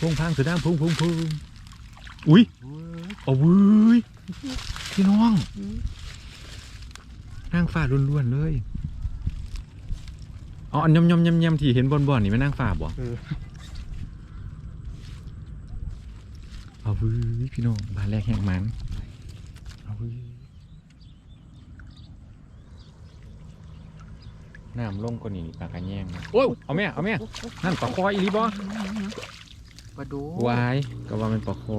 พงพังเสือดางพุงพุงพุงอุ้ยเอาเว้ยพี่น้องนางฟ้าล้วนๆเลยอ๋ออันยำยำยำยำที่เห็นบนบ่อนนี่ไม่นางฟ้าบ่เอออาเว้ยพี่น้องบานแรกแห่งมันเอาเว้ยน้ำลงกว่านี้ปากกันแยงโอ้ยเอาแม่เอาแม่นั่นปลาคออีหลีบ่ป ลาดูวายก็ว่าเป็นปลาคอ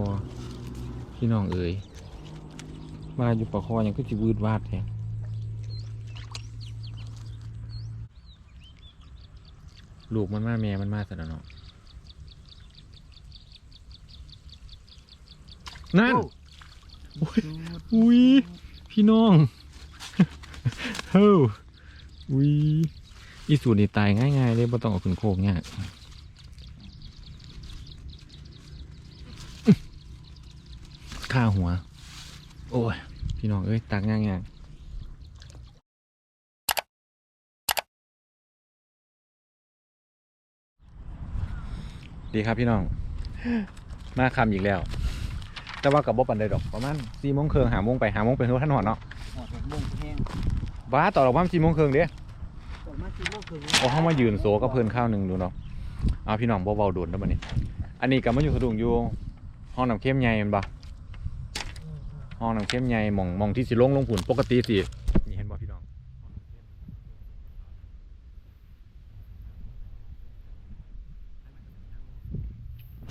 พี่น้องเอ๋ยมาอยู่ปลาคอยังคือสิวืดวาดแท้ลูกมันมาแม่มันมาซะแล้วเนาะนั่นโอ้ยอุ้ยพี่น้องเฮ้ออุ้ยอีสูตรนี่ตายง่ายๆเลยบ่ต้องเอาขึ้นโคกยากาหัว โอ้ย พี่น้องเอ้ยตักง่ายๆดีครับพี่น้อง มาคำอีกแล้ว แต่ว่ากับบ่ปันใดดอกประมาณสี่โมงครึ่งหาโมงไปหาโมงเป็นท่านหอดเนาะหอดแบบม่วงแห้งว้าต่อเราว่าสี่โมงครึ่งเด้ต่อมาสี่โมงครึ่งเอาเข้ามายืนโซก็เพิ่นข้าวหนึ่งดูเนาะเอาพี่น้องเบาๆโดนแล้วบัดนี้อันนี้ก็มาอยู่สะดุงอยู่ห้องน้ำเข้มใหญ่แมันบ่ ห้องน้ำเข้มใหญ่มองมองที่สิลงลงผุนปกติสินี่เห็นบ่พี่น้อง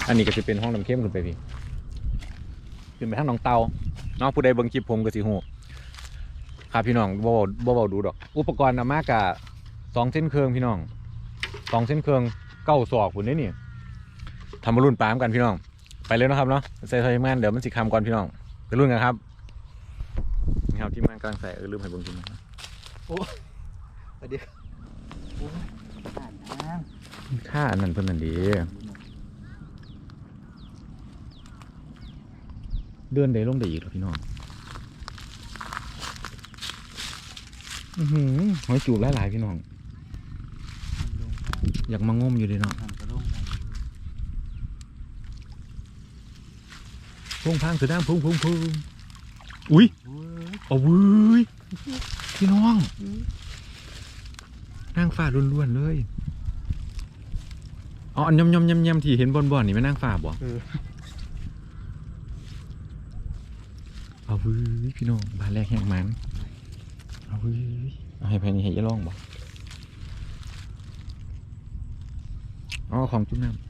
อันนี้ก็จะเป็นห้องน้ำเข้มขึ้นไปพี่ขึ้นไปทางหนองเตาเนาะผู้ใดเบิ่งคลิปผมก็สิฮู้ครับพี่น้องบ่เว้าบ่เว้าดูดอก อุปกรณ์นำมากกะสองเส้นเครื่องพี่น้องสองเส้นเครื่องเก้าศอกพุ่นเด้นี่ทำมารุ่นปามกันพี่น้อง ไปเลยนะครับเนาะใส่ใส่ทีมงานเดี๋ยวมันสิคำก่อนพี่น้อง ไปรุ่นกันครับ นี่ครับทีมงานกำลังใส่เออลืมให้เบิ่งทีมงานสวัสดีครับโอ้ยอ่านทางค่าอันนั้นเพิ่นนั่นดีเดินได้ลงได้อีกเหรอพี่น้องอือหือหอยจูบหลายๆพี่น้องลงอยากมางมอยู่เลยเนาะ ทางกระลงได้ พุ่งพังเสือดางพุ่งพุ่งพุ่งอุ้ยเอาเว้ยพี่น้องนางฟ้าล้วนๆเลยอ๋ออันยำยำยำยำที่เห็นบนบ่อนนี่ไม่นางฟ้าบ่เออเอาเว้ยพี่น้องบานแรกแห่งมันเอาเว้ยเอาให้ภายในให้ยะล่องบ่อ๋อของจุ่มน้ำ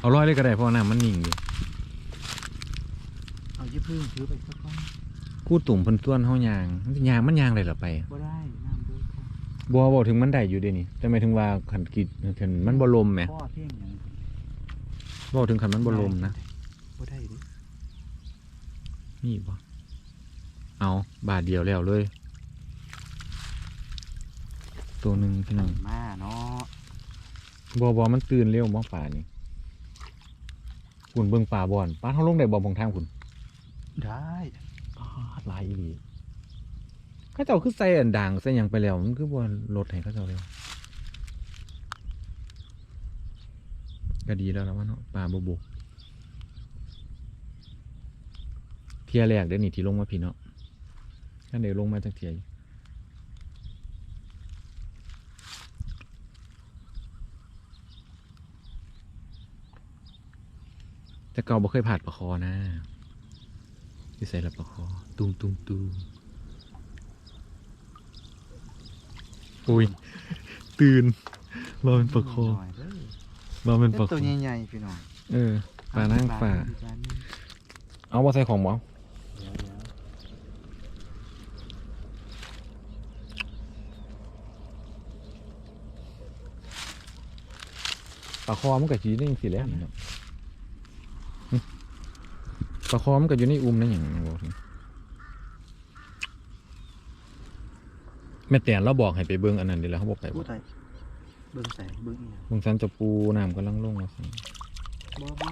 เอาร้อยเลยก็ได้เพราะว่าน้ำมันนิ่งอยู่เอายี่พึ่งถือไปสักก้อนกู้ตุ่มเพันต้วนเฮายางมันสิยางมันยางเลยเหรอไปบ่ได้น้ำด้วยค่ะบัวบอกถึงมันได้อยู่เดี๋ยวนี้แต่หมายถึงว่าขันกิดขันมันบลมไหมพ่อเที่ยงอย่างบอกถึงขันมันบลมนะบ่ได้ดินี่บ่เอาบาทเดียวแล้วเลย ตัวหนึ่งพี่น้องมาเนาะ บัวบอมันตื่นเร็วมองป่านี่ คุณเบิ่งป่าบอนป้าเขาลงได้บ่บองทางคุณได้อ้าหลายอีหลีเข้าเจ้าคือใส่อันด่างใส่หยังไปแล้วมันคือบ่ลดให้เข้าเจ้าเร็วก็ดีแล้วแล้ววะเนาะป่าบ่บุกเที่ยแรกเดี๋ยวนี้ที่ลงมาพี่เนาะถ้าเดี๋ยวลงมาจากเที่ยอยู่ แต่เก่าบ่เคยผ่านปลาคอนะที่ใส่ละปลาคอ ตุ้มตุ้มตุ้มอุ้ย ตื่นเราเป็นปลาคอหน่อยเด้อเราเป็นปลาคตัอวใหญ่ๆพี่น้องเออปลานั่งป่าจานนี้เอาบ่ใส่ของบ่เดี๋ยวเดี๋ยวปลาคอมันก็สิอยู่ในสิแหล้วนี่เนาะหึ ปลาคอมันก็อยู่ในอุ้มนั่นอย่างนั้นบอกถึงแม่แตนเราบอกให้ไปเบิ่งอันนั้นเดี๋ยวแล้วเขาบอกไปพูบ่ดไทยเบิ่งใส่เบิ่งอีหยังเบิ่งสันจะปูน้ำกำลังลงแล้วสิบ่บ่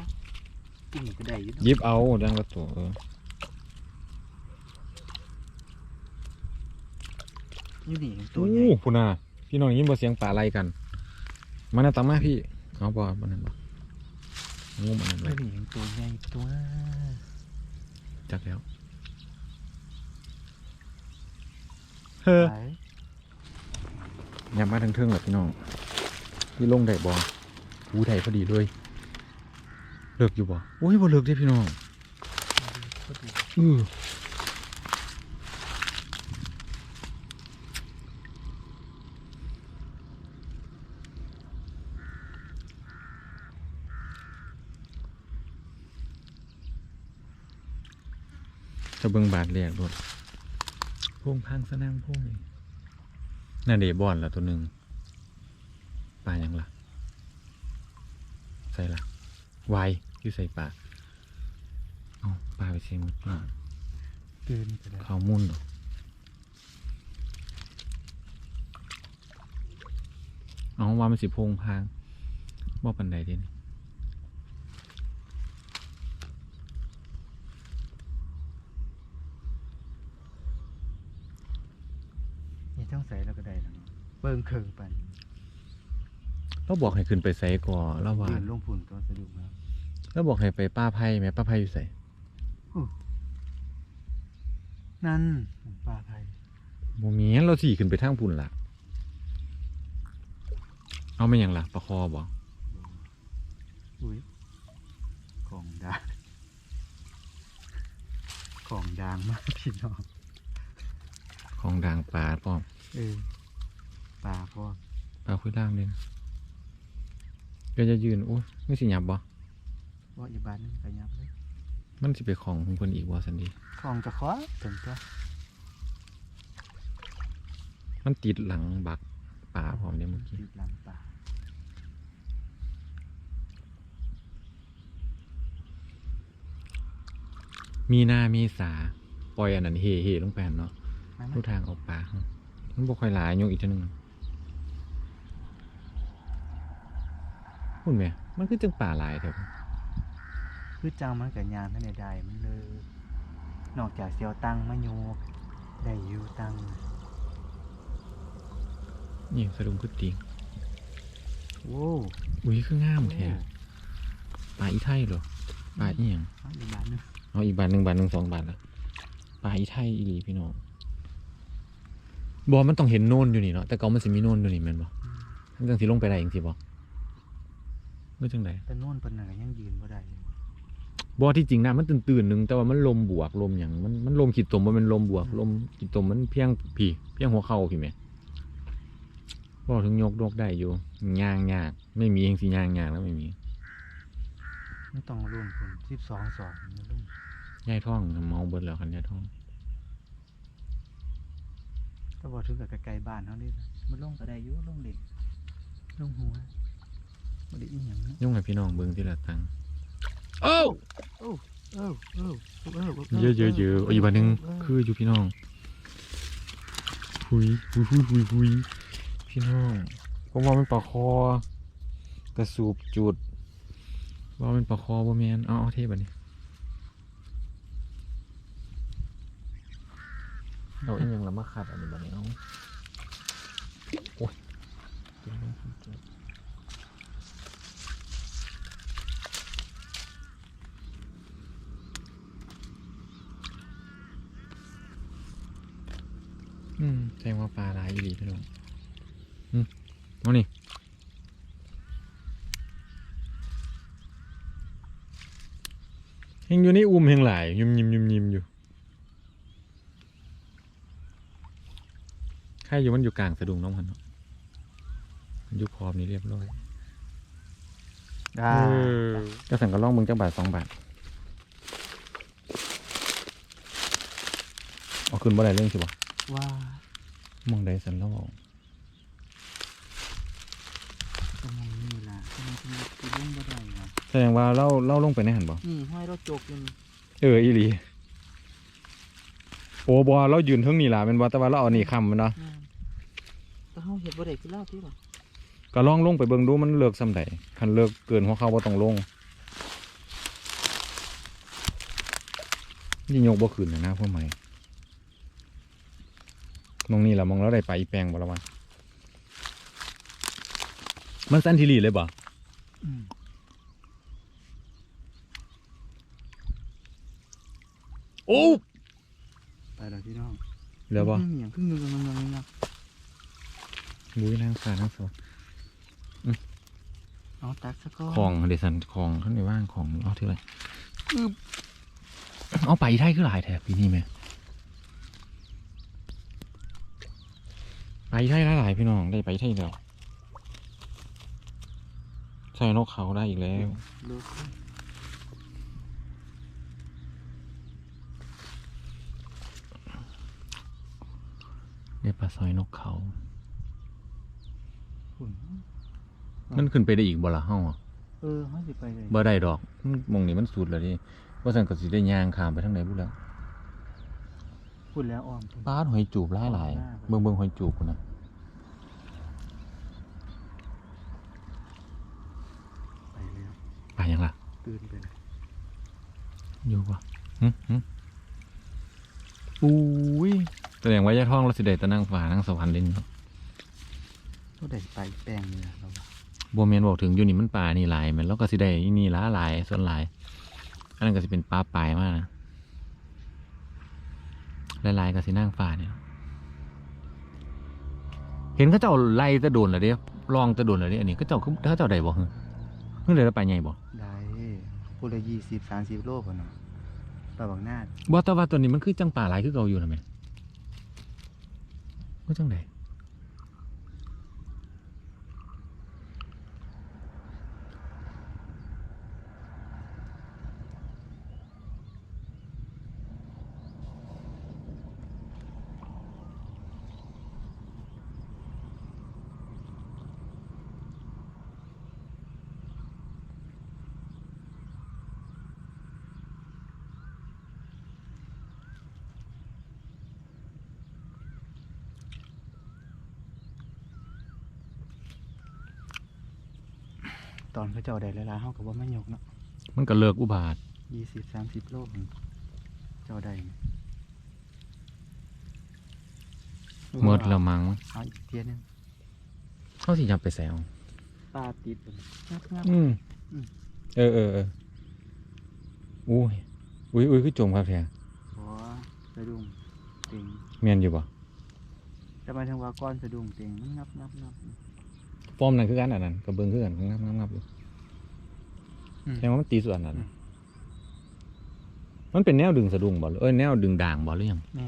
กินก็ได้อยู่เนาะหยิบเอาดังละตัวเอออยู่นี่ตัวโอ้ใหญ่พุ่นน่ะพี่น้องยินบ่เสียงป่าไล่กันมาหน้าตามมาพี่เอาบ่บ่นั่นบ่งูมันนั่นไม่เลยมีอย่างตัวใหญ่ตัว จักแล้วเฮ้อไปยามมาทั้งเทิงแหละพี่น้องพี่ลงได้บ่หูไทยพอดีเลยเลิกอยู่บ่อุ้ยบ่เลิกเด้พี่น้องพอดีอื เบิ่งบาดแรกรถพวงพังสนั่งพวงนี่น่าเดบอนแล้วตัวหนึ่งปลาหยังล่ะใส่ละไวคือใส่ปลาเอาปลาไปเชียงมุดหน่อยตื่นไปแล้วข้าวมุ่นเหรอเอาว่ามันสิพงพางบ่ปันใดเด่นนี่ต้องใส่แล้วก็ได้แล้วเนาะเบิ่ งเคิงปันเราบอกให้ขึ้นไปใส่ก่อแล้วว่ายืนลงพุ่นตัวสะดุกแล้วแล้วบอกให้ไปป้าไผ่แหม่ป้าไผ่อยู่ใส่นั่นปลาไทยบ่มีงั้นเราสี่ขึ้นไปทางพุ่นล่ะ เอาไม่ยังล่ะปลาคอบ่อุ้ยของดางของดางมากพี่น้องของด่างปลาป้อม เออ ปลาพ่อปลาคุยล่างเลยนะก็จะยืนโอ้ยไม่สิหยับบ่ว่าอีบานนึงกระยับเลยมันสิไปของของคนอีกบ่สันดีของจะคว้าถึงตัวมันติดหลังบักปลาพร้อมเนี่ยเมื่อกี้ติดหลังปลามีหน้ามีสา ปล่อยอันนั้นเฮ่เฮ่ลงไปหั่นเนาะมาไหมรูทางออกปลาเนาะมันบ่ค่อยหลายยกอีกจัง หนึงพูดไหมมันคือจังป่าหลายแถวคือจังมันกับยามท่านใดๆมันเลย นอกจากเสียวตังมาโยกได้อยู่ตังนี่สะดุ้งคือติงโว้อุ้ยคืองามแท้ปลาอีไทยเหรอปลาอีหยังเอาอีบานนึงเอาอีกบาทหนึ่งบาทหนึ่งสองบาทละปลาอีไทยอีหลีพี่น้องบอมันต้องเห็นโน่นอยู่นี่เนาะแต่เก่ามันสิมีโน่นอยู่นี่แม่นบ่มันจังสิลงไปได้จังสิบ่ เมื่อจังไดแต่โน่นเป็นอะไรยังยืนบ่ได้อยู่บอที่จริงนะมันตื่นๆหนึงแต่ว่ามันลมบวกลมอย่างมันมันลมขีดตมว่ามันลมบวก ลมขีดตมมันเพียงพี่เพียงหัวเข่าพี่แม่บอถึงยกดกได้อยู่ย่างยากไม่มีเองสิย่างยากแล้วไม่มีมันต้องรุ่นคุณสิบสองสองมันรุ่นย่ายท่องเมาเบิดแล้วคันย่ายท่องถ้าบอกถึงกับไกลๆบ้านเขานี่มันลงก็ได้อยู่ลงเด็กลงหัว บ่ได้อีหยังนะยุ่งให้พี่น้องเบิ่งทีละตังโอ้เอ้าเอ้าเอ้าเยอะเยอะเยอะอีกวันหนึ่งคืออยู่พี่น้องหุยหุยหุยหุยหุยพี่น้องผมว่ามันปลาคอกระสูบจุด ว่ามันปลาคอบ่แมนเอาเอาเทปอันนี้เอาอีกอย่างละมาขัดอันนี้บัดนี้เอาโอ้ยเจ็บล งเจ็บอืมแสดงว่าปลาหลายอีหลีพี่น้องอืมเอานี่เฮงอยู่ในอุ้มเฮงหลายยิมยิมยิมยิมอยู่ใครอยู่มันอยู่กลางสะดุงน้องมันเนาะมันอยู่ขอบนี้เรียบร้อยได้ก็สั่งก็ล่องมึงจังบาทสองบาทเอาขึ้นบ่ได้เรื่องสิบ่ว่า มองได้สันแล้วเอาตรงนี้ล่ะทำไมถึงคือลงบ่ได้วะแสดงว่าเล่าเล่าลงไปในหันบ่นี่ห้อยเราจกอยู่นี่เอออีหลีโอ้บ่เรายืนเทิงนี่ล่ะแม่นบ่แต่ว่าเราเอานี่ค้ำมันเนาะนั่นแต่เฮาเฮ็ดบ่ได้คือเล่าที่ล่ะก็ลองลงไปเบิ่งดูมันเลิกส่ำใดคันเลิกเกินหัวเข่าบ่ต้องลงนี่ยกบ่ขึ้นนะนะพวกใหม่ มองนี่ล่ะมองแล้วได้ไปอีแปลงบ่ละวะมันสั้นทีหลีเลยบ่อืมโอ้ไปแล้วพี่น้องเหลือบ่มอย่างครึ่งหนึงงงงงบุ้ยนั่งขานั่งโซเอาตักซะก่อนของเดซันของข้างในว่างของเอาที่ไรอึ๊บเอาไปไทยคือหลายแถบปีนี้ไหม ไปไทยหลายๆพี่น้องได้ไปไทยแล้วใช่นกเขาได้อีกแล้วเลิกได้ปลาซอยนกเขาหุ่นนั่นขึ้นไปได้อีกบ่ละเฮาอะเออเขาสิไปเลยบ่ได้ดอกมันหมองนี้มันสุดแล้วดิว่าสั่นก็สิได้ย่างข้ามไปทางไหนบุแล้ว พูดแล้วอ้อมพุ่นปลาดหอยจูบหลายหลายๆเบิ่งเบิ่งหอยจูบพุ่นนะไปแล้วปลาหยังล่ะ ตื่นไปเลยอยู่ปะหึหึอุ้ยแสดงว่ายายท่องเราสิได้แตะนั่งฟ้านั่งสวรรค์เล่นเนาะก็ได้ไปแปลงเลยเราว่าบ่แม่นบอกถึงอยู่นี่มันป่านี่หลายแม่นแล้วก็สิได้อีนี่หลาหลายส่วนหลาย อันนั้นก็สิเป็นปลาปลายมากนะห ลายๆก็สินั่งฟ้าเนี่ยเห็นเขาเจ้าไล่จะโดนเหรอเด้ลองจะโดนเหรอเด้อันนี้เขาเจ้าคือเขาเจ้าได้บ่ฮึเพิ่งเลยแล้วไปใหญ่บ่ได้พูดละยี่สิบสามสิบโลก่อนเนาะปลาบักนาดบ่แต่ว่าตัวนี้มันคือจังป่าหลายคือเก่าอยู่นะแม่ก็จังได ตอนเขาเจ้าได้หลายๆเขาก็ว่าไม่ยกเนาะมันก็เลิกอุบาทยี่สิบสามสิบโลพุ่นเจ้าได้ไหมเมิดแล้วมั้งเอาอีกเทียหนึงเขาสิยับไปแซวปลาติดเลยงับงับอืมอืมเออเออเอออุ้ยอุ้ยอุ้ยคือจมครับแท้ขอสะดุ้งเต็งเมียนอยู่บ่จะมาทางว่าก้อนสะดุ้งเต็งมันงับงับงับ ฟอร์มนั่นคือกันอันนั้นกระเบื้องคือกันงับงับงับอยู่อืมแสดงว่ามันตีส่วนนั้นอืมมันเป็นแนวดึงสะดุ้งบ่หรือเอ้ยแนวดึงด่างบ่หรือยังแม่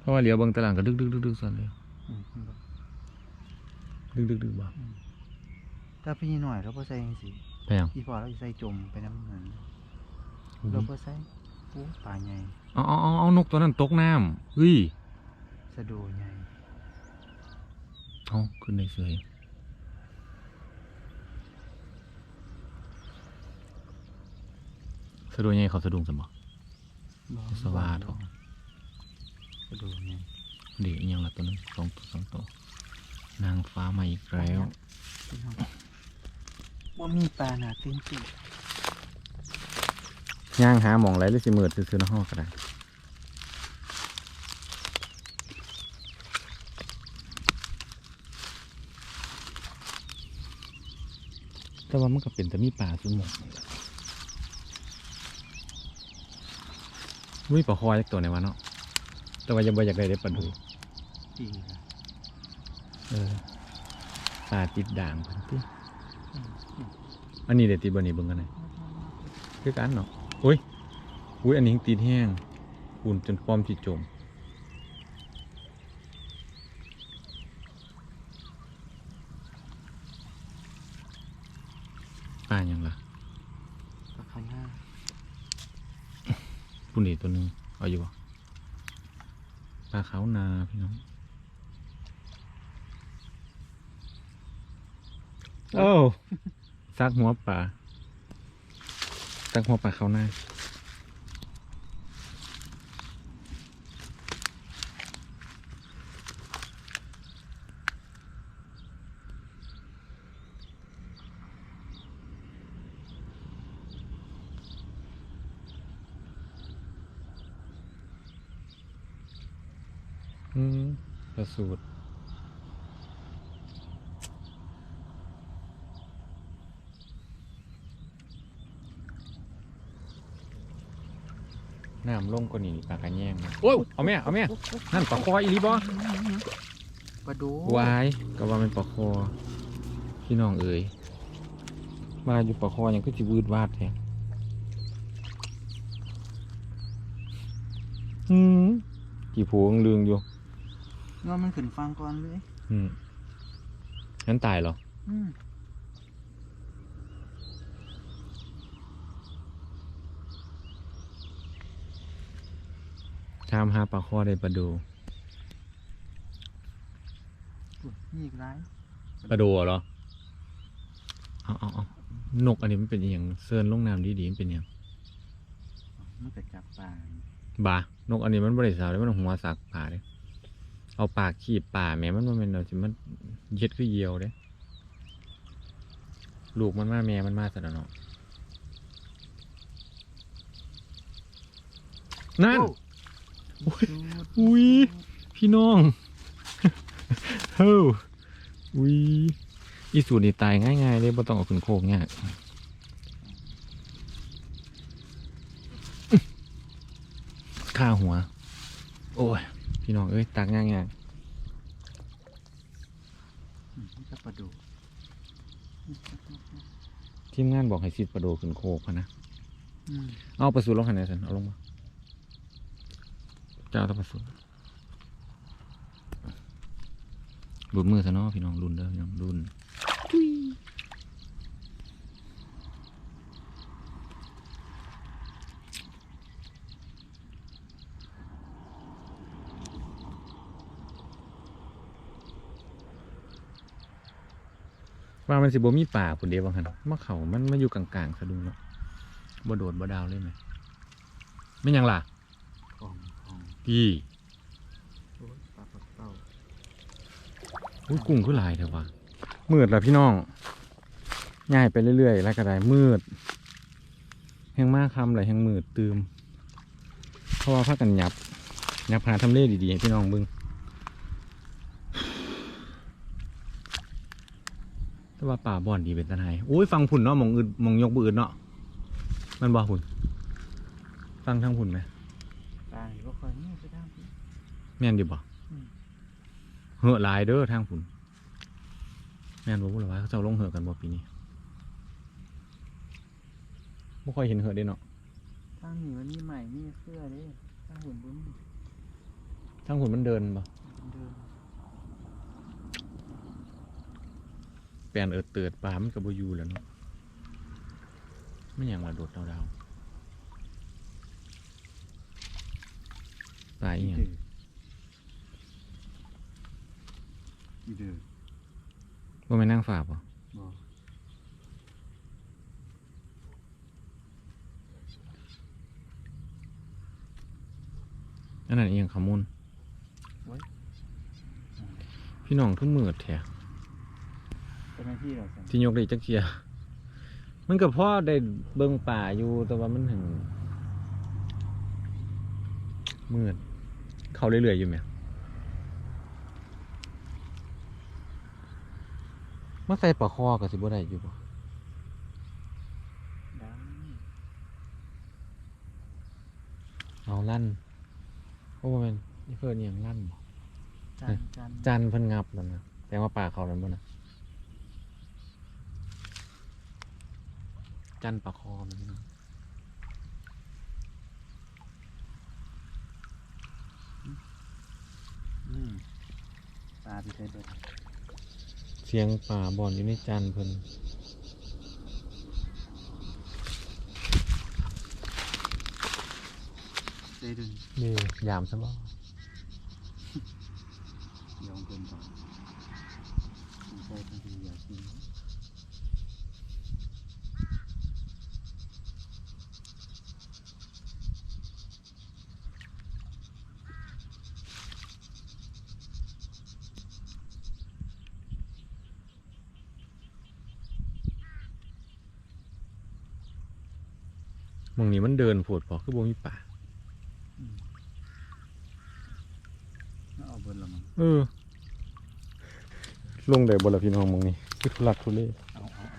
เพราะว่าเหลียวเบิ่งตารางก็ดึกดึกดึกดึกส่วนเลยอืมดึกดึกดึกบ่ถ้าพี่หน่อยเราพอใส่ยังสิไปยังอีพอเราจะใส่จมไปน้ำเหมือนเราพอใส่โอ้ปลาใหญ่เอาเอาเอาเอานกตัวนั้นตกน้ำเฮ้ยสะโดูใหญ่ เอาขึ้นได้เฉยสะดุ้งไงเขาสะดุ้งสมบ่บ่สวัสดิ์สะโดูใหญ่เดี๋ยวอีกอยังละตัวนึงสองตัวสองตัวนางฟ้ามาอีกแล้วพี่น้องว่ามีปลาหนาตื่นตื่นย่างหาหมองไรหรือสิมืดซื้อๆนะฮอกก็ได้ แต่ว่ามันก็เป็นแต่มีป่าสุดหมดวิ่ปลาคอยจักตัวไหนวะเนาะแต่ว่ายังบ่อยากได้ได้ปลาดูดีละเออปลาติดด่างพันติอันนี้เด็ดติดบนนี้เบิ่งกันหน่อยคือกันเนาะอุ้ยอุ้ยอันนี้ยังติดแห้งอุ่นจนพร้อมที่จม ปลาอย่างล่ะปลาคันหน้าปุ่นนี่ตัวหนึงเอาอยู่บ่ปลาขาวนาพี่น้องโอ้ซักหัวปลาซักหัวปลาขาวนาอืมประสูตร น้ำ ลงกว่านี้ปลากระแยงนะโอ้ยเอาแม่เอาแม่นั่นปลาคออีหลีบ่ปลาดูวายก็ว่าเป็นปลาคอพี่น้องเอ๋ยมาอยู่ปลาคอยังก็สิวืดวาดแท้อืมกี่ผูงลืงอยู่งอมันขึ้นฟังก่อนเลยอืมงั้นตายเหรอ อืม ตามหาปลาคอได้ปลาดูอุ๊ยนี่อีกไรปลาดูเหรอเอาเอาเอานกอันนี้มันเป็นอหย่างเซิร์นลงน้ำดีๆมันเป็นอหย่างมันก็จับปลาบานกอันนี้มันบริสาวเลยมันหัวสักป่าเลยเอาปากขีบป่าแม่มันมันเป็นเราสิมันเย็ดคือเหยียวเด้ลูกมันมาแม่มันมาสะเนาะนั่น โอ้ อุ้ยพี่น้องเฮ้ออุ้ยอีสูตรนี่ตายง่ายๆเลยบ่ต้องเอาขึ้นโคกยากข้าหัว โอ้ย พี่น้องเอ้ยตักง่ายอืมนี่ก็ปลาดูๆทีมงานบอกให้ซิดประโดขึ้นโคกพะนะอืมเอาประสูลงหันไหนสันเอาลงมา เจ้าต้องประสูหลุดมือซะเนาะพี่น้องรุนเด้อพี่น้องรุนว่ามันสิบ่มีป่าพุ่นเดียวบางคันมะเขามันมาอยู่กลางๆสะดุ้งเนาะบ่โดดบ่ดาวเลยไหมไม่ยังล่ะ พี่อุ้ยกุ้งคือลายเถอะวะมืดแล้วพี่น้องง่ายไปเรื่อยๆแล้วก็ได้มืดแห้งมากคำเลแห้งมืดตืมเพราะว่าพากันหยับหยับหาทำเลดีๆให้พี่น้องบึงแต่ว่าป่าบ่อนดีเป็นตาไห้อุ้ยฟังผุ่นเนาะมองอื่นหมองยกบือื่นเนาะมันบ่ผุ่นฟังทั้งผุ่นไหม ปลาหรือว่าคอยนี่ก็ได้พี่แม่นดีบ่อืมเหอะหลายเด้อทางผุ่นแม่นบ่พูดหรอวะเขาเจะลงเหอะกันบ่ปีนี้บ่ค่อยเห็นเหอะเด้เนาะถ้ามีวันนี้ใหม่นี่เสื้อเด้ถ้าหุ่นบุ้มทางผุ่นมันเดินบ่เดินแปลนเอิดเติดปลามันก็บ่อยู่แล้วเนาะไม่อย่างว่าโดดดาวๆ ลาอีหยังอีเดือบ่แม่นนั่งฝาบ่บ่อันนั้นอีหยังขมุนพี่น้องทุ่มมืดแท้เป็นหน้าที่เราสันที่ยกได้จักเทียมันก็พอได้เบิ่งป่าอยู่แต่ว่ามันถึงมืด เข้าเรื่อยๆอยู่แหมมาใส่ปลาคอก็สิบ่ได้อยู่บ่ได้เอาลั่นโอ้บ่แม่นนี่เพิ่นอิหยังลั่นบ่จันจันจันเพิ่นงับแล้วนะแปลว่าป่าเขาแล้วบ่นะจันปลาคอมันพี่น้อง อืม ปลาที่ใช้เบิดเสียงป่าบ่อนอยู่ในจันเพิ่นใช้ดึงนี่ยามซะบ่ ยองเป็นต่อใช้ทั้งที่อยากกิน หมองนี้มันเดินโผดพอคือบ่มีป่า แล้วเอาเบิดละมั้ง เออ ลงได้บ่ล่ะพี่น้องหมองนี้คือทุลักทุเลเอาเอาเอา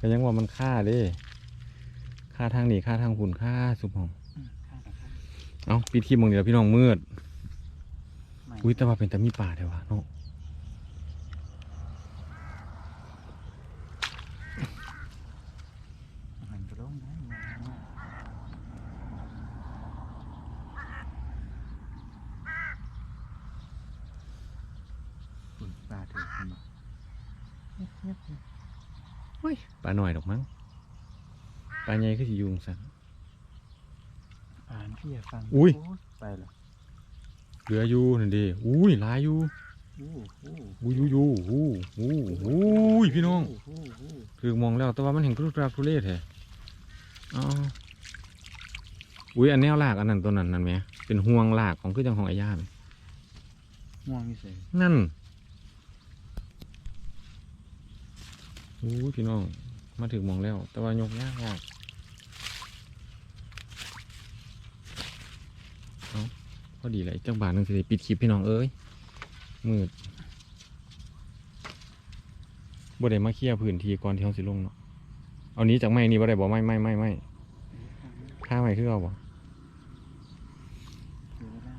ก็ยังว่ามันค่าเด้ค่าทางนี้ค่าทางหุ่นค่าสุบห้องอืมข้ากับข้าเอาปิดคลิปมึงเดี๋ยวพี่น้องมืดไม่อุ้ยแต่ว่าเป็นแต่มีป่าเดี๋ยววะเนาะ มันก็ลงนะมาฝุ่นปลาถือขึ้นมาเงียบเงียบเลย ปลาหน่อยดอกมั้งปลาใหญ่ก็ สิอยุงสัน อ่านพี่อย่าฟังอุ้ย โไปเหรอเหลืออยู่นั่นดิอุ้ยหลายอยู่อู้อู้อุ้ยอยู่อยู่อู้อู้อุ้ยพี่น้อง อู้อู้อู้ถือมองแล้วแต่ว่ามันเห็นกรุกรักทุเรศแท้เอ๋ออุ้ยอันแนวลากอันนั้นตัวนั้นนั่นไหมเป็นห่วงลากของคือจังของไอ้ย่าไหมง่วงมีเสียงนั่นอู้ยพี่น้อง มาถึงมองแล้ว แต่ว่ายกยากยากเอา พอดีเลยจังบาทหนึงสิปิดคลิปพี่น้องเอ้ยมืดบ่ได้มาเคลียร์พื้นที่ก่อนที่เขาสิลงเนาะ เอานี้จากไม้นี่บ่ได้บ่ไม่ไม่ไม่ไม่ค่าไม้คือเอาบ่ถือไว้ได้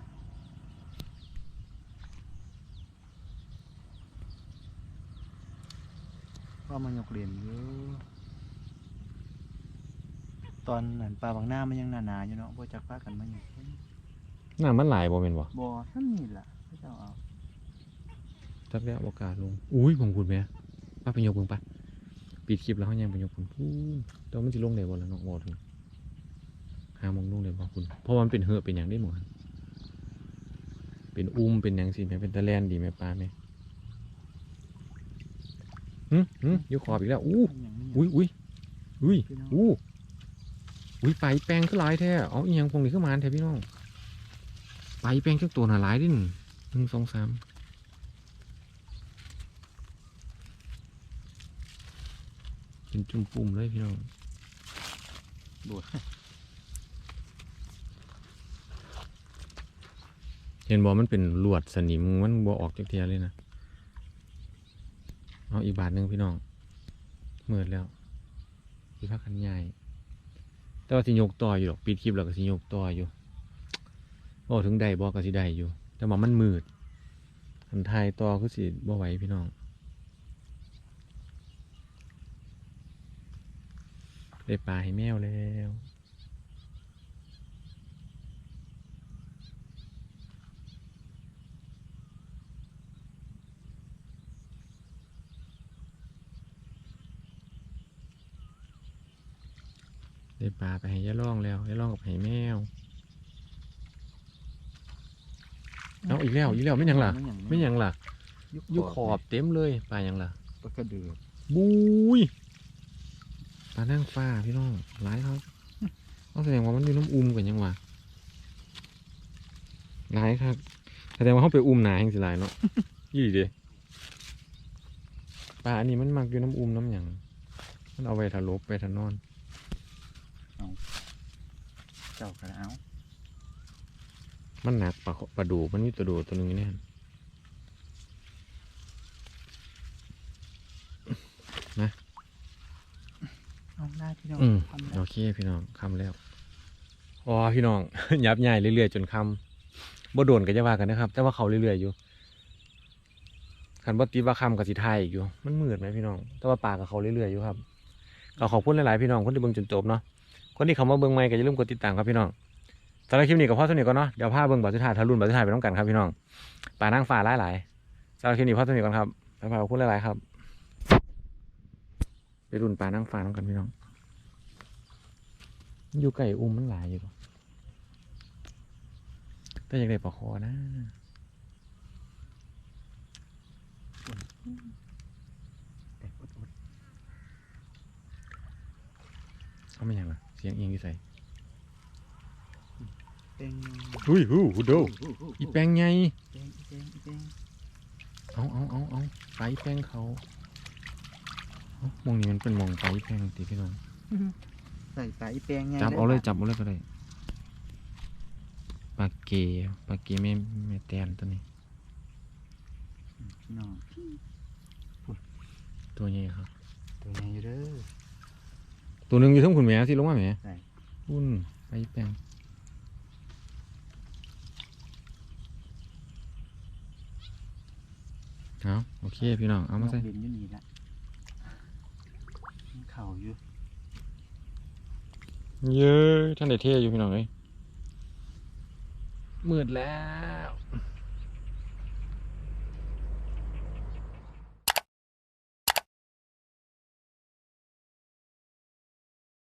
ว่ามันยกเหรียญอยู่ตอนนั้นปลาบางหน้ามันยังหนาๆอยู่เนาะบ่จักปลากันมาอยู่ น้ำมันหลายบ่แม่นบ่บ่ท่านนี่ล่ะพระเจ้าเอาจักแล้วโอกาสลง อุ้ยผมพูดแม่ป้าไปยกเบิ่งปะปิดคลิปแล้วเขายังไปยกคุณพูนแต่ว่ามันสิลงได้บ่ล่ะเนาะบ่ถึงหาหมองลงได้บ่คุณ เพราะว่ามันเป็นเหือะเป็นหยังได้หมดเป็นอุ้มเป็นหยังสิแม่เป็นตะแลนดีแม่ปลาแม่หึหึอยู่ขอบอีกแล้วอู้มันยังไม่อุ้ยอุ้ยอุ้ยพี่น้องอู้อุ้ยไปแปลงขึ้นหลายแท้เอาอีหยังพวกนี้ขึ้นมาแท้พี่น้อง ไปแปลงจักตัวน่ะหลายดิหนึ่งสองสามเป็นจุ่มปุ่มเลยพี่น้องบวชเห็นบอกมันเป็นลวดสนิมมันบ่ออกจากเทียเลยนะ เอาอีกบาทหนึ่งพี่น้องเมื่อแล้วพี่พักกันใหญ่แต่ว่าสิยกต่ออยู่หรอกปิดคลิปแล้วก็สิยกต่ออยู่ โอ้ถึงได้บอกก็สิได้อยู่ แต่ว่ามันมืดคันไทายต่อคือสิบ่ไหวพี่น้องได้ปลาให้แมวแล้วได้ปลาไปให้ย่าล่องแล้วย่าล่องกับให้แมว เอาอีกแล้วอีกแล้วไม่หยังล่ะไม่หยังล่ะอยุขอบเต็มเลยปลาหยังล่ะปลากระเดือกบุยปลานั่งฟ้าพี่น้องร้ายครับต้องแสดงว่ามันอยู่น้ำอุ้มกันยังวะร้ายครับแสดงว่าเขาไปอุ้มหนาแห่งสิหลายเนาะยี่ดีเดปลาอันนี้มันมักอยู่น้ำอุ้มน้ำหยังมันเอาไปทะลบไปทะนอนเจ้ากระเอา มันหนักปลาปลาดูมันมีตัวดูตัวหนึงอยู่เนี่ยเอาได้พี่น้องอืมทำแล้วโอเคพี่น้องคำแล้วอ๋อพี่น้อง ยับใหญ่เรื่อยๆจนคำบ่โดนก็จะว่ากันนะครับ แต่ว่าเขาเรื่อยๆอยู่คันบ่ติดว่าคำกับสิทายอีกอยู่ มันมืดไหมพี่น้อง แต่ว่าปากกับเขาเรื่อยๆอยู่ครับก็ขอบคุณหลายๆพี่น้องคนที่เบิ่งจนจบเนาะคนที่เขามาเบิ่งใหม่ก็อย่าลืมกดติดตามครับพี่น้อง สำหรับคลิปนี้ก็พอเท่านี้ก่อนเนาะเดี๋ยวพาเบิ่งบัตรสุดท้ายทารุณบัตรสุดท้ายไปน้องกันครับพี่น้องป่านั่งฟ้าหลายๆสำหรับคลิปนี้พอเท่านี้ก่อนครับบ๊ายบาคุณหลายๆครับไปรุ่นป่านั่งฟ้าน้องกันพี่น้อง อยู่ไก่อุ้มมันหลายอยู่หรอกแต่ยากได้ปลาคอนะเขาไม่ยังล่ะเสียงเอียงอยู่ใส่ งอุ้ยหูหูโดอีแปงไงเป้งอีเป้งอีเป้งเอาเอาเอาเอาไปแปงเขาเอ้ามองนี่มันเป็นมองไปแปงตีพี่น้องใส่ปลาอีเป้งไงจับเอาเลยได้จับเอาเลยก็ได้ปลาเกปลาเกแม่แม่แตนตัวนี้พี่น้องตัวใหญ่ครับตัวใหญ่อยู่เด้อตัวหนึ่งอยู่ทั้งขุนแม่สิลงมาแม่ใช่อุ่นไปแปง เคพี่น้อง เอามาใส่นกบินอยู่นี่ละมันเข่าอยู่ เย้ท่านได้เท่อยู่พี่น้องเอ้ยมืดแล้ว